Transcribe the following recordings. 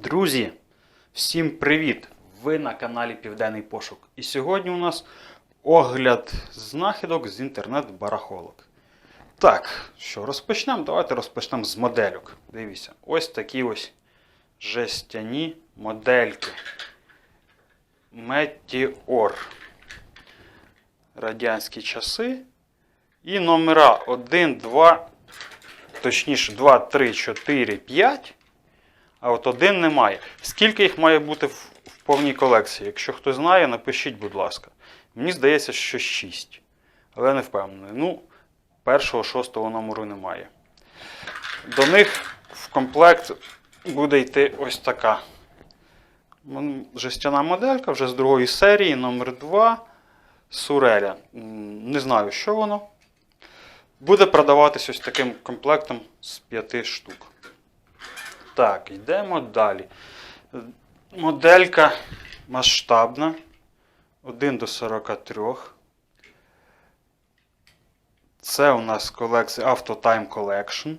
Друзі, всім привіт! Ви на каналі Південний Пошук. І сьогодні у нас огляд знахідок з інтернет-барахолок. Так, що розпочнемо? Давайте розпочнемо з модельок. Дивіться, ось такі ось жестяні модельки. Meteor. Радянські часи. І номера 1, 2, точніше 2, 3, 4, 5. А от один немає. Скільки їх має бути в, повній колекції? Якщо хто знає, напишіть, будь ласка. Мені здається, що 6. Але не впевнений. Ну, першого, шостого номеру немає. До них в комплект буде йти ось така. Жестяна моделька вже з другої серії, номер 2 Суреля. Не знаю, що воно. Буде продаватись ось таким комплектом з 5 штук. Так, йдемо далі. Моделька масштабна. 1 до 43. Це у нас колекція Autotime Collection.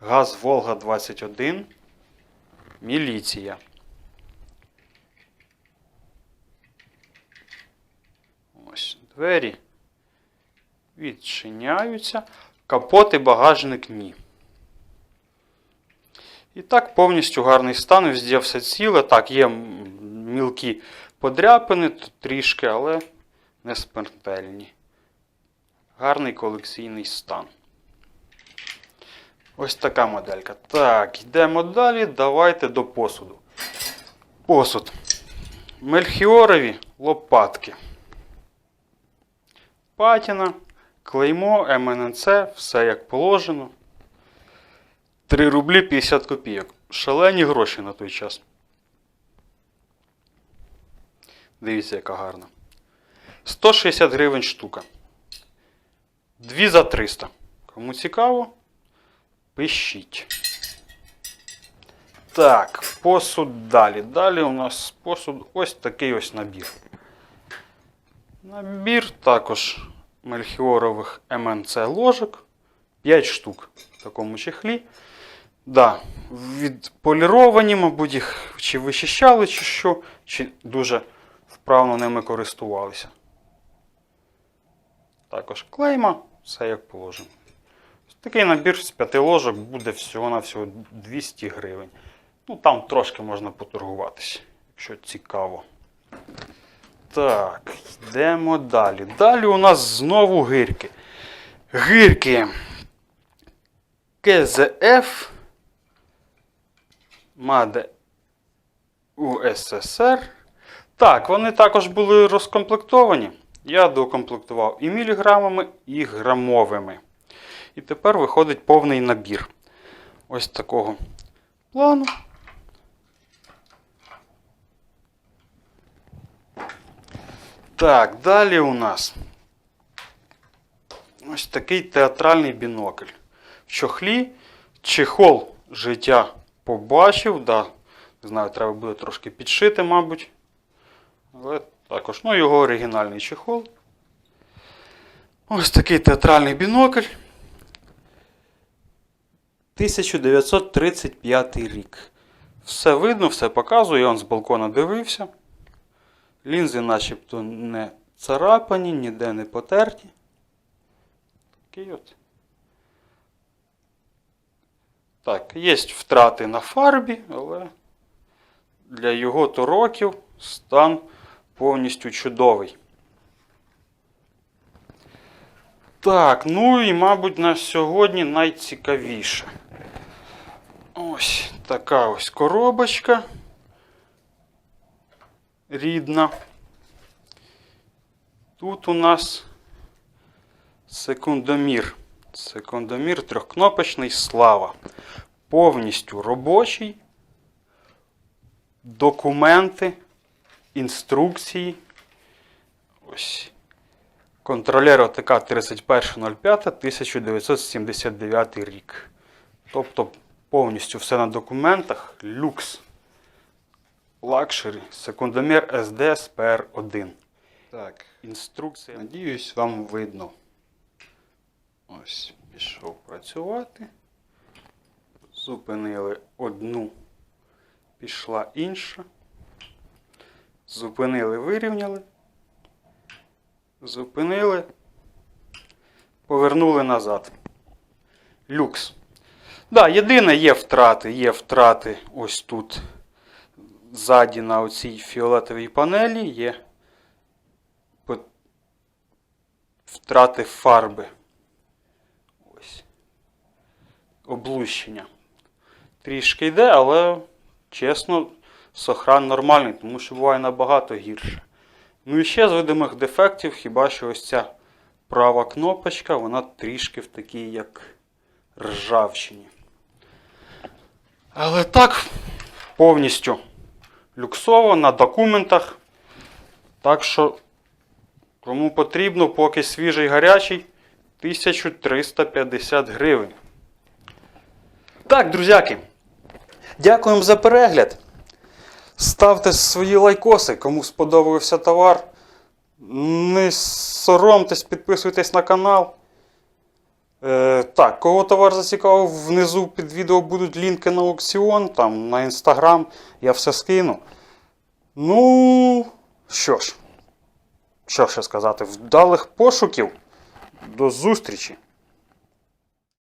Газ Волга 21. Міліція. Ось двері відчиняються. Капот і багажник ні. І так, повністю гарний стан, везде все ціле. Так, є мілкі подряпини, тут трішки, але не смертельні. Гарний колекційний стан. Ось така моделька. Так, йдемо далі. Давайте до посуду. Посуд. Мельхіорові лопатки. Патіна, клеймо, МНЦ, все як положено. 3 рублі 50 копійок. Шалені гроші на той час. Дивіться, яка гарна. 160 гривень штука. 2 за 300. Кому цікаво, пишіть. Так, посуд далі. Далі у нас посуд ось такий ось набір. Набір також мельхіорових МНЦ ложок. 5 штук в такому чехлі. Да, відполіровані, мабуть, їх чи вичищали, чи що, чи дуже вправно ними користувалися. Також клейма, все як положено. Такий набір з 5 ложок буде всього-навсього 200 гривень. Ну, там трошки можна поторгуватися, якщо цікаво. Так, йдемо далі. Далі у нас знову гирки. Гирки. КЗФ. Маде УССР. Так, вони також були розкомплектовані. Я докомплектував і міліграмами, і грамовими. І тепер виходить повний набір. Ось такого плану. Так, далі у нас ось такий театральний бінокль. В чохлі чехол життя побачив. Да, не знаю, треба буде трошки підшити, мабуть. Але також, ну, його оригінальний чехол. Ось такий театральний бінокль. 1935 рік. Все видно, все показую, я он з балкона дивився. Лінзи начебто не царапані, ніде не потерті. Такий от. Так, є втрати на фарбі, але для його то років стан повністю чудовий. Так, ну і, мабуть, на сьогодні найцікавіше. Ось така ось коробочка. Рідна. Тут у нас секундомір. Секундомір трьохкнопочний слава. Повністю робочий. Документи, інструкції. Ось. Контролер ОТК 31.05.1979 рік. Тобто повністю все на документах. Люкс. Лакшері. Секундомір SD SPR 1. Так, інструкція. Надіюсь, вам видно. Ось, пішов працювати. Зупинили одну Пішла інша. Зупинили, вирівняли. Зупинили. Повернули назад. Люкс. Да, єдине є втрати. Є втрати ось тут. Ззаді на оцій фіолетовій панелі є втрати фарби. Ось. Облущення. Трішки йде, але чесно, сохран нормальний, тому що буває набагато гірше. Ну і ще з видимих дефектів, хіба що ось ця права кнопочка, вона трішки в такій, як ржавчині. Але так, повністю люксово на документах. Так що, кому потрібно, поки свіжий гарячий, 1350 гривень. Так, друзяки, дякуємо за перегляд. Ставте свої лайкоси, кому сподобався товар. Не соромтесь, підписуйтесь на канал. Е, так, кого товар зацікавив, внизу під відео будуть лінки на аукціон, там, на інстаграм, я все скину. Ну, що ж, що ще сказати, вдалих пошуків. До зустрічі!